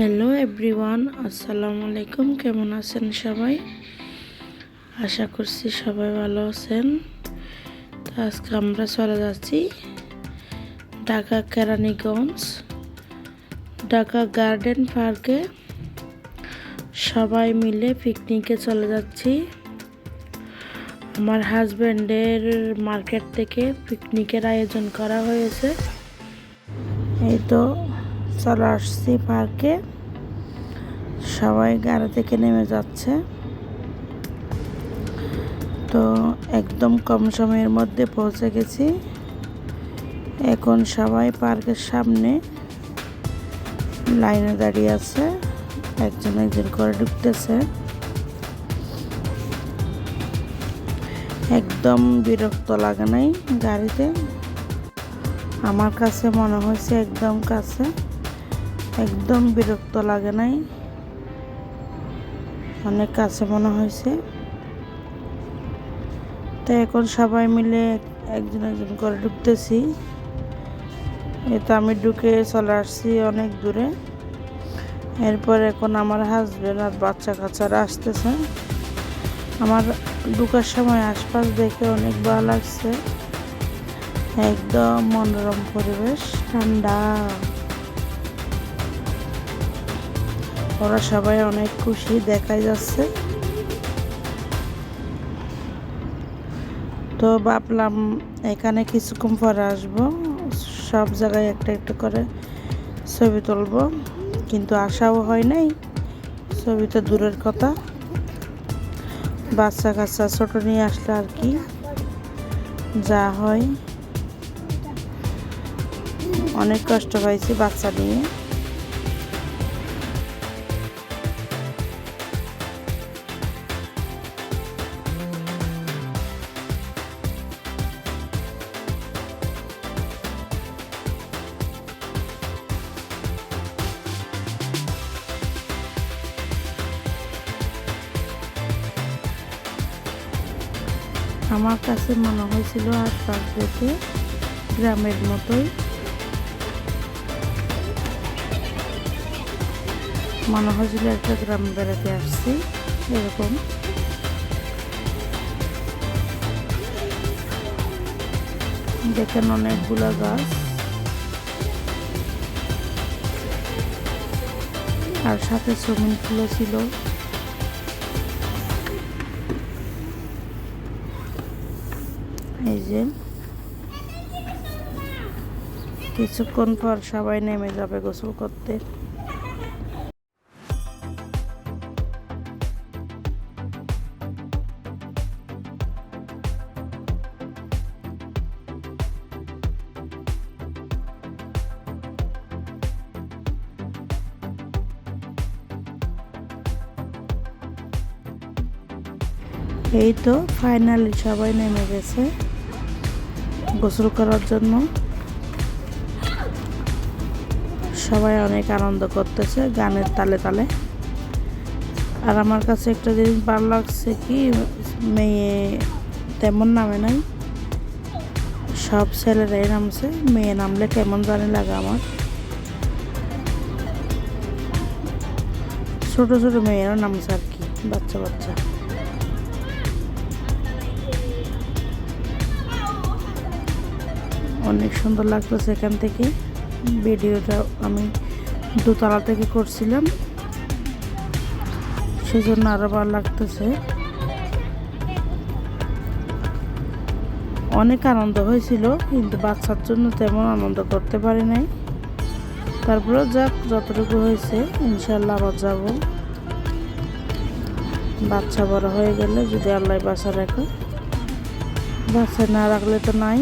Hello everyone আসসালামু আলাইকুম কেমন আছেন সবাই? আশা করছি সবাই ভালো আছেন। তো আজকে আমরা চলে যাচ্ছি ঢাকা কেরানীগঞ্জ, ঢাকা গার্ডেন পার্কে। সবাই মিলে পিকনিকে চলে যাচ্ছি। আমার হাজব্যান্ডের মার্কেট থেকে পিকনিকের আয়োজন করা হয়েছে। এই তো চলে আসছি পার্কে। সবাই গাড়ি থেকে নেমে যাচ্ছে। তো একদম কম সময়ের মধ্যে পৌঁছে গেছি। এখন সবাই পার্কের সামনে লাইনে দাঁড়িয়ে আছে। একজন একজন করে ঢুকতেছে। একদম বিরক্ত লাগে নাই গাড়িতে। আমার কাছে মনে হয়েছে একদম কাছে। একদম বিরক্ত লাগে নাই। অনেক কাছে মনে হয়েছে। তো এখন সবাই মিলে একজন একজন করে ঢুকতেছি। তো আমি ঢুকে চলে আসছি অনেক দূরে। এরপর এখন আমার হাজবেন্ড আর বাচ্চা কাচ্চারা আসতেছে। আমার ঢুকার সময় আশপাশ দেখে অনেক ভালো লাগছে। একদম মনোরম পরিবেশ, ঠান্ডা। ওরা সবাই অনেক খুশি, দেখাই যাচ্ছে। তো ভাবলাম এখানে কিছুক্ষণ পরে আসব, সব জায়গায় একটা একটা করে ছবি তুলব, কিন্তু আশাও হয় নাই, ছবি তো দূরের কথা। বাচ্চা কাচ্চা ছোট নিয়ে আসলে আর কি, যা হয়। অনেক কষ্ট পাইছি বাচ্চা নিয়ে। আমার কাছে মনে হয়েছিল আশপাশ দেখে গ্রামের মতোই। মনে হয়েছিল একটা গ্রাম বেড়াতে আসছি, এরকম। দেখেন অনেকগুলো গাছ। আর সাথে সুইমিং পুলও ছিল। এই যে। কিছুক্ষণ পর সবাই নেমে যাবে গোসল করতে। এই তো ফাইনালি সবাই নেমে গেছে। গোসল করার জন্য। সবাই অনেক আনন্দ করতেছে গানের তালে তালে। আর আমার কাছে একটা জিনিস ভালো লাগছে কি, মেয়ে তেমন নামে নাই। সব ছেলেরাই নামছে, মেয়ে নামলে কেমন জানি লাগে আমার। ছোট ছোট মেয়েরা নামছে আর কি, বাচ্চা বাচ্চা। অনেক সুন্দর লাগতেছে এখান থেকে। ভিডিওটা আমি দোতলা থেকে করছিলাম। সেজন্য আরও ভালো লাগতেছে। অনেক আনন্দ হয়েছিল, কিন্তু বাচ্চার জন্য তেমন আনন্দ করতে পারি নাই। তারপরে যাক, যতটুকু হয়েছে ইনশাল্লাহ আবার যাব। বাচ্চা বড় হয়ে গেলে যদি আল্লাহ বাসা রাখে। বাচ্চা না রাখলে তো নাই।